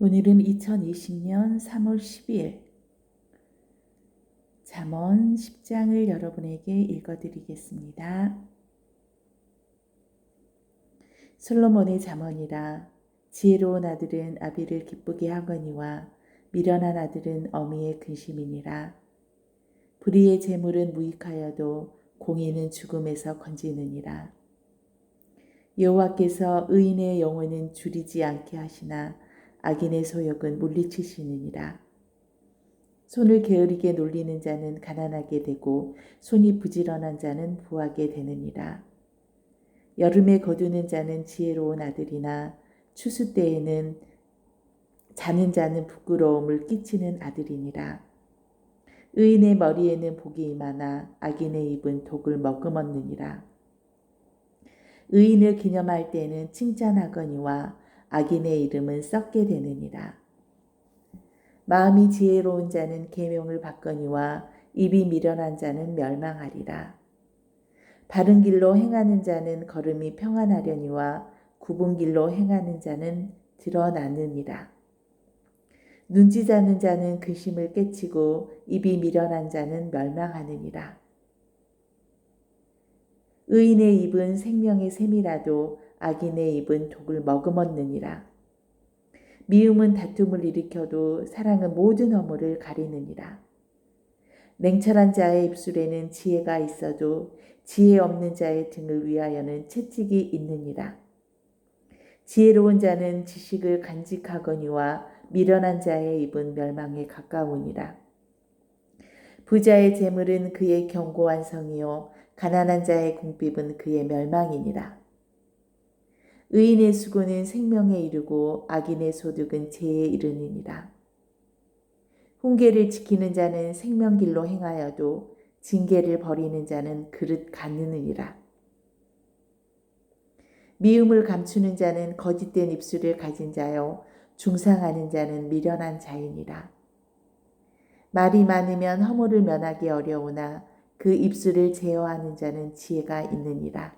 오늘은 2020년 3월 12일 잠언 10장을 여러분에게 읽어드리겠습니다. 솔로몬의 잠언이라 지혜로운 아들은 아비를 기쁘게 하거니와 미련한 아들은 어미의 근심이니라. 불의의 재물은 무익하여도 공의는 죽음에서 건지느니라. 여호와께서 의인의 영혼은 줄이지 않게 하시나 악인의 소욕은 물리치시느니라. 손을 게으르게 놀리는 자는 가난하게 되고 손이 부지런한 자는 부하게 되느니라. 여름에 거두는 자는 지혜로운 아들이나 추수 때에는 자는 자는 부끄러움을 끼치는 아들이니라. 의인의 머리에는 복이 임하나 악인의 입은 독을 머금었느니라. 의인을 기념할 때는 칭찬하거니와 악인의 이름은 썩게 되느니라. 마음이 지혜로운 자는 계명을 받거니와 입이 미련한 자는 멸망하리라. 바른 길로 행하는 자는 걸음이 평안하려니와 굽은 길로 행하는 자는 드러나느니라. 눈치자는 자는 근심을 깨치고 입이 미련한 자는 멸망하느니라. 의인의 입은 생명의 샘이라도 악인의 입은 독을 머금었느니라. 미움은 다툼을 일으켜도 사랑은 모든 허물을 가리느니라. 냉철한 자의 입술에는 지혜가 있어도 지혜 없는 자의 등을 위하여는 채찍이 있느니라. 지혜로운 자는 지식을 간직하거니와 미련한 자의 입은 멸망에 가까우니라. 부자의 재물은 그의 견고한 성이요 가난한 자의 궁핍은 그의 멸망이니라. 의인의 수고는 생명에 이르고 악인의 소득은 죄에 이르느니라. 훈계를 지키는 자는 생명길로 행하여도 징계를 버리는 자는 그릇 갖느니라. 미움을 감추는 자는 거짓된 입술을 가진 자요 중상하는 자는 미련한 자이니라. 말이 많으면 허물을 면하기 어려우나 그 입술을 제어하는 자는 지혜가 있느니라.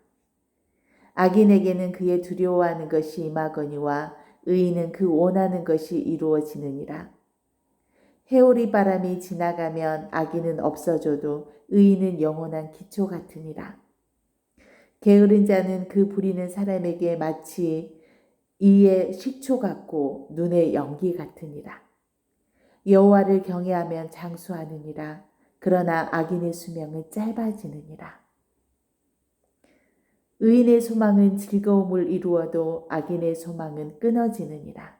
악인에게는 그의 두려워하는 것이 임하거니와 의인은 그 원하는 것이 이루어지느니라. 해오리 바람이 지나가면 악인은 없어져도 의인은 영원한 기초 같으니라. 게으른 자는 그 부리는 사람에게 마치 이의 식초 같고 눈의 연기 같으니라. 여호와를 경외하면 장수하느니라. 그러나 악인의 수명은 짧아지느니라. 의인의 소망은 즐거움을 이루어도 악인의 소망은 끊어지느니라.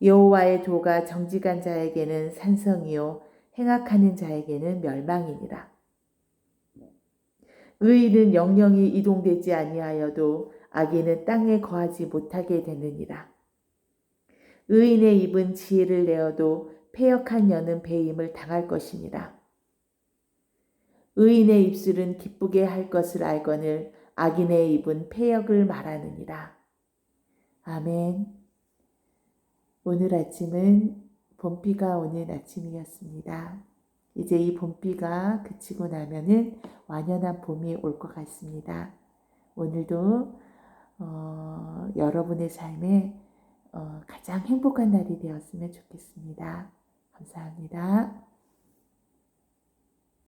여호와의 도가 정직한 자에게는 산성이요 행악하는 자에게는 멸망이니라. 의인은 영영이 이동되지 아니하여도 악인은 땅에 거하지 못하게 되느니라. 의인의 입은 지혜를 내어도 폐역한 여는 배임을 당할 것이니라. 의인의 입술은 기쁘게 할 것을 알거늘 악인의 입은 폐역을 말하느니라. 아멘. 오늘 아침은 봄비가 오는 아침이었습니다. 이제 이 봄비가 그치고 나면은 완연한 봄이 올 것 같습니다. 오늘도 어, 여러분의 삶에 어, 가장 행복한 날이 되었으면 좋겠습니다. 감사합니다.